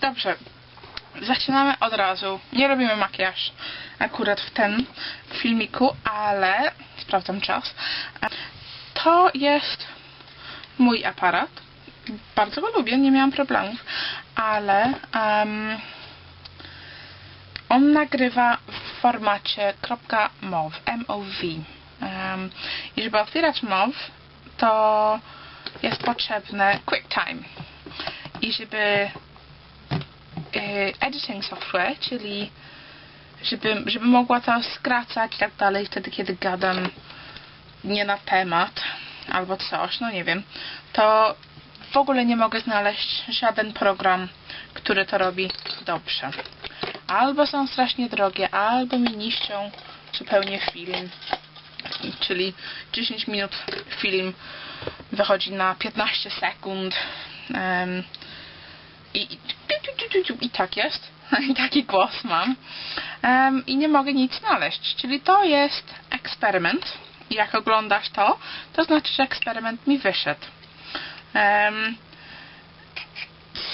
Dobrze. Zaczynamy od razu. Nie robimy makijaż akurat w tym filmiku, ale sprawdzam czas. To jest mój aparat. Bardzo go lubię, nie miałam problemów, ale em, on nagrywa w formacie .mov. Em, I żeby otwierać MOV, to jest potrzebne QuickTime. I żeby editing software, czyli żeby, żeby mogła to skracać i tak dalej wtedy, kiedy gadam nie na temat albo coś, no nie wiem, to w ogóle nie mogę znaleźć żaden program, który to robi dobrze. Albo są strasznie drogie, albo mi niszczą zupełnie film. Czyli 10 minut film wychodzi na 15 sekund. em, i, i, I tak jest. I taki głos mam. Em, I nie mogę nic znaleźć. Czyli to jest eksperyment. Jak oglądasz to, to znaczy, że eksperyment mi wyszedł. Em,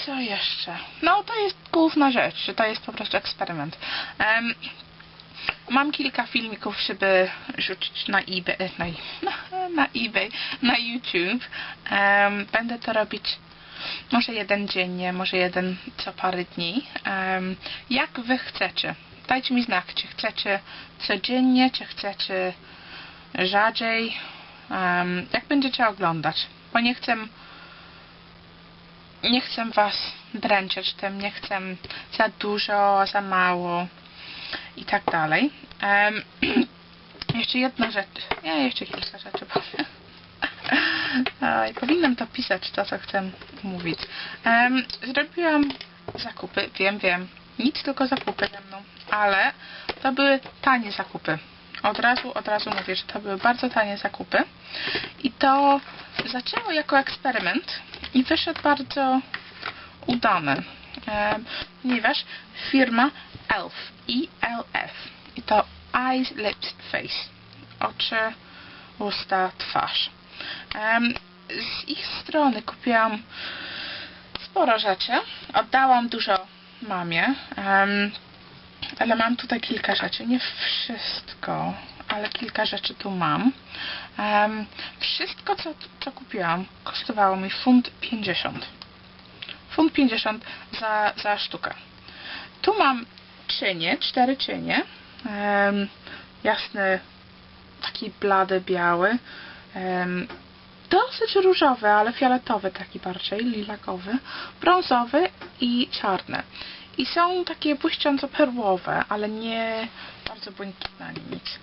co jeszcze? No, to jest główna rzecz, że to jest po prostu eksperyment. Em, mam kilka filmików, żeby rzucić na eBay, na, na, eBay, na YouTube. Em, będę to robić może jeden dziennie, może jeden co parę dni. Jak wy chcecie. Dajcie mi znak, czy chcecie codziennie, czy chcecie rzadziej. Jak będziecie oglądać. Bo nie chcę nie chcę was dręczyć tym, nie chcę za dużo, za mało i tak dalej. Em, jeszcze jedna rzecz. Ja jeszcze kilka rzeczy powiem. Oj, powinnam to pisać, to co chcę mówić. Zrobiłam zakupy, wiem, wiem. Nic, tylko zakupy ze mną. Ale to były tanie zakupy. Od razu, od razu mówię, że to były bardzo tanie zakupy. I to zaczęło jako eksperyment i wyszedł bardzo udany. Em, ponieważ firma ELF, E-L-F i to Eyes, Lips, Face. Oczy, usta, twarz. Z ich strony kupiłam sporo rzeczy. Oddałam dużo mamie. ale mam tutaj kilka rzeczy. Nie wszystko, ale kilka rzeczy tu mam. Wszystko, co, co kupiłam, kosztowało mi funt 50. Funt 50 za, za sztukę. Tu mam czynie, cztery czynie. Em, jasny, taki blady, biały. Dosyć różowy, ale fioletowy taki bardziej, lilakowy, brązowy i czarny. I są takie błyszcząco perłowe, ale nie bardzo błękitne ani nic.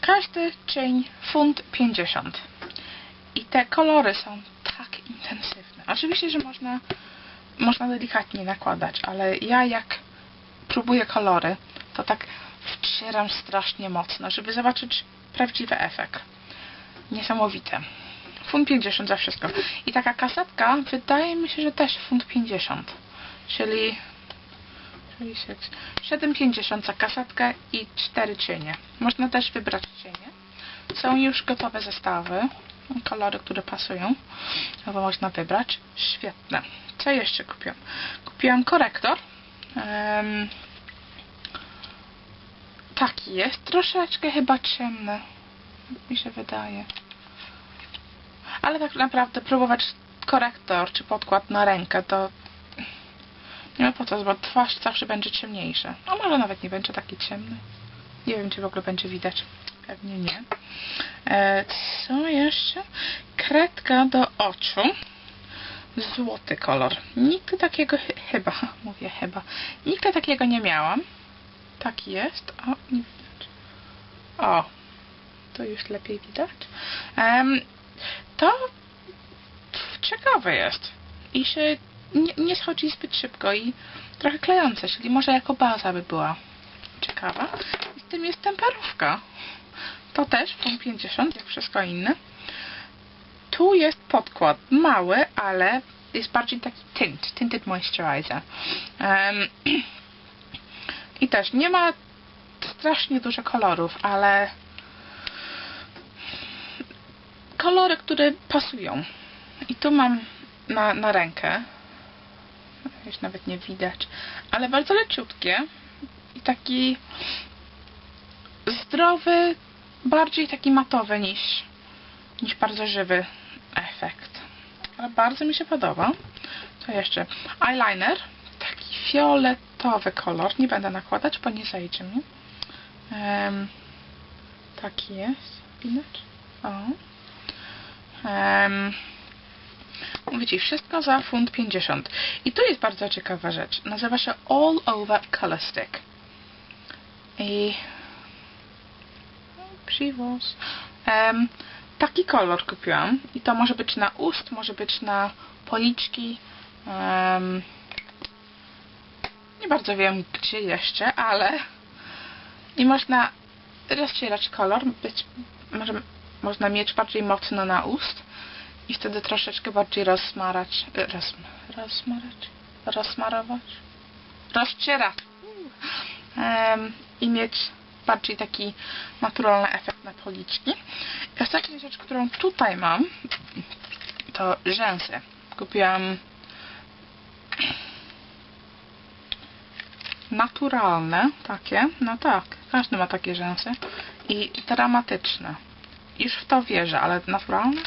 Każdy cień funt 50. I te kolory są tak intensywne. Oczywiście, że można, można delikatnie nakładać, ale ja jak próbuję kolory, to tak wcieram strasznie mocno, żeby zobaczyć prawdziwy efekt. Niesamowite. Funt 50 za wszystko. I taka kasetka wydaje mi się, że też funt 50. Czyli 7,50 za kasetkę i 4 cienie. Można też wybrać cienie. Są już gotowe zestawy. Kolory, które pasują. Albo można wybrać. Świetne. Co jeszcze kupiłam? Kupiłam korektor. Em, taki jest. Troszeczkę chyba ciemny. Mi się wydaje. Ale tak naprawdę próbować korektor czy podkład na rękę to nie ma po co, bo twarz zawsze będzie ciemniejsza. A może nawet nie będzie taki ciemny. Nie wiem, czy w ogóle będzie widać. Pewnie nie. E, co jeszcze? Kredka do oczu. Złoty kolor. Nigdy takiego, chy- chyba, mówię chyba, nigdy takiego nie miałam. Taki jest. O, nie widać. O, to już lepiej widać. To ciekawe jest. I się nie, nie schodzi zbyt szybko i trochę klejące, czyli może jako baza by była ciekawa. I z tym jest temperówka. To też punkt 50, jak wszystko inne. Tu jest podkład mały, ale jest bardziej taki tint, tinted moisturizer. Em, I też nie ma strasznie dużo kolorów, ale kolory, które pasują. I tu mam na, na rękę Już nawet nie widać. Ale bardzo leciutkie. I taki zdrowy, bardziej taki matowy niż, niż bardzo żywy efekt. Ale bardzo mi się podoba. Co jeszcze? Eyeliner. Taki fioletowy kolor. Nie będę nakładać, bo nie zajdzie mi. Em, taki jest. Widać? O. Um, wszystko za funt 50. I tu jest bardzo ciekawa rzecz. Nazywa się All Over Color Stick. I... Przywóz. Em, taki kolor kupiłam. I to może być na ust, może być na policzki. Em, nie bardzo wiem gdzie jeszcze, ale... I można rozcierać kolor. Być, może, można mieć bardziej mocno na ust i wtedy troszeczkę bardziej rozsmarać, e, roz, rozsmarać, rozsmarować, rozcierać Em, i mieć bardziej taki naturalny efekt na policzki. I ostatnia rzecz, którą tutaj mam, to rzęsy. Kupiłam naturalne, takie, no tak, każdy ma takie rzęsy i dramatyczne. Już w to wierzę, ale naturalne?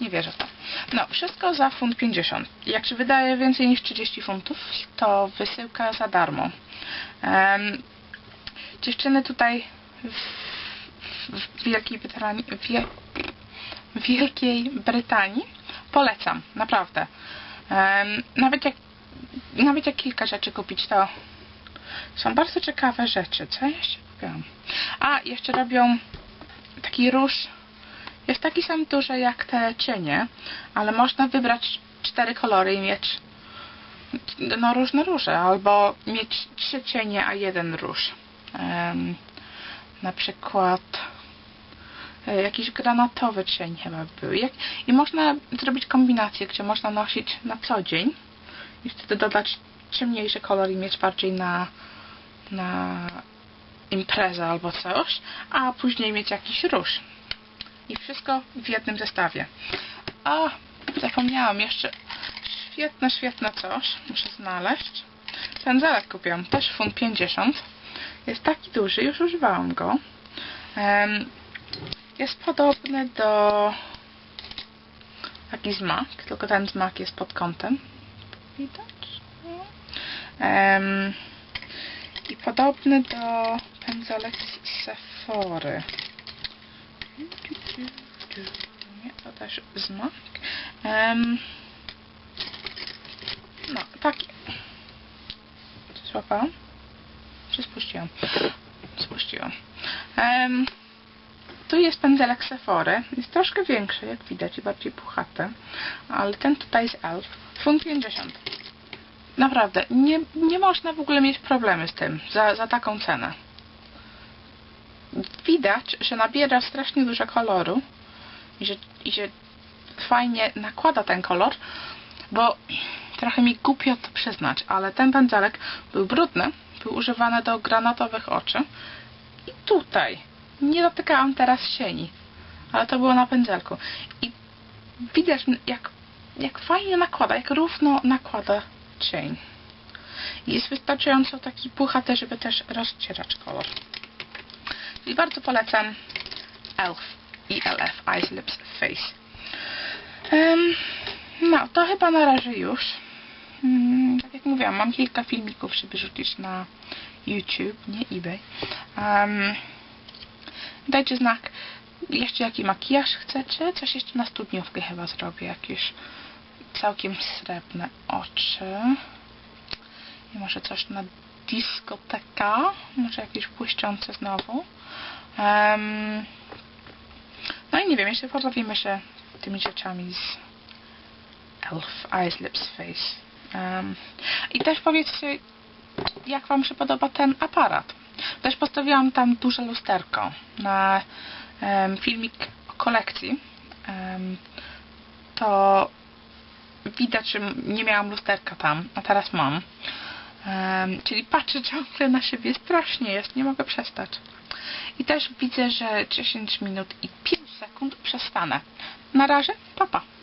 Nie wierzę w to. No, wszystko za funt 50. Jak się wydaje więcej niż 30 funtów, to wysyłka za darmo. Um, dziewczyny tutaj w, w Wielkiej Brytanii, w Wiel- w Wielkiej Brytanii polecam, naprawdę. Em, nawet jak nawet jak kilka rzeczy kupić, to są bardzo ciekawe rzeczy. Co ja jeszcze kupiłam? A, jeszcze robią taki róż. Jest taki sam duży jak te cienie, ale można wybrać cztery kolory i mieć no różne róże, albo mieć trzy cienie, a jeden róż. Em, na przykład e, jakiś granatowy cień chyba był. I można zrobić kombinację, gdzie można nosić na co dzień i wtedy dodać ciemniejszy kolor i mieć bardziej na, na imprezę albo coś, a później mieć jakiś róż. I wszystko w jednym zestawie. A, zapomniałam jeszcze świetne, świetne coś. Muszę znaleźć. Pędzelek kupiłam, też funt 50. Jest taki duży, już używałam go. Jest podobny do taki zmak, tylko ten zmak jest pod kątem. Widać? No. Em, I podobny do pędzelek z Sephory. Nie, to też zmak. Em, no, taki. Złapałam? Czy spuściłam? Spuściłam. Em, tu jest pędzelek Sephory. Jest troszkę większy, jak widać, i bardziej puchaty. Ale ten tutaj jest Elf. Funt 50. Naprawdę, nie, nie można w ogóle mieć problemy z tym, za, za taką cenę. Widać, że nabiera strasznie dużo koloru i że, i że fajnie nakłada ten kolor, bo trochę mi głupio to przyznać, ale ten pędzelek był brudny, był używany do granatowych oczy i tutaj nie dotykałam teraz sieni, ale to było na pędzelku i widać jak, jak fajnie nakłada, jak równo nakłada cień. Jest wystarczająco taki puchaty, żeby też rozcierać kolor. I bardzo polecam ELF, ELF, Eyes, Lips, Face. Em, no, to chyba na razie już. Mm, tak jak mówiłam, mam kilka filmików, żeby rzucić na YouTube, nie eBay. Um, dajcie znak, jeszcze jaki makijaż chcecie. Coś jeszcze na studniówkę chyba zrobię. Jakieś całkiem srebrne oczy. I może coś na dyskoteka. Może jakieś błyszczące znowu. Um, no i nie wiem, jeszcze pobawimy się tymi rzeczami z Elf, Eyes, Lips, Face. Um, I też powiedzcie, jak Wam się podoba ten aparat. Też postawiłam tam duże lusterko na um, filmik o kolekcji. To widać, że nie miałam lusterka tam, a teraz mam. Um, czyli patrzę ciągle na siebie, strasznie jest, nie mogę przestać. I też widzę, że 10 minut i 5 sekund przestanę. Na razie, papa. Pa.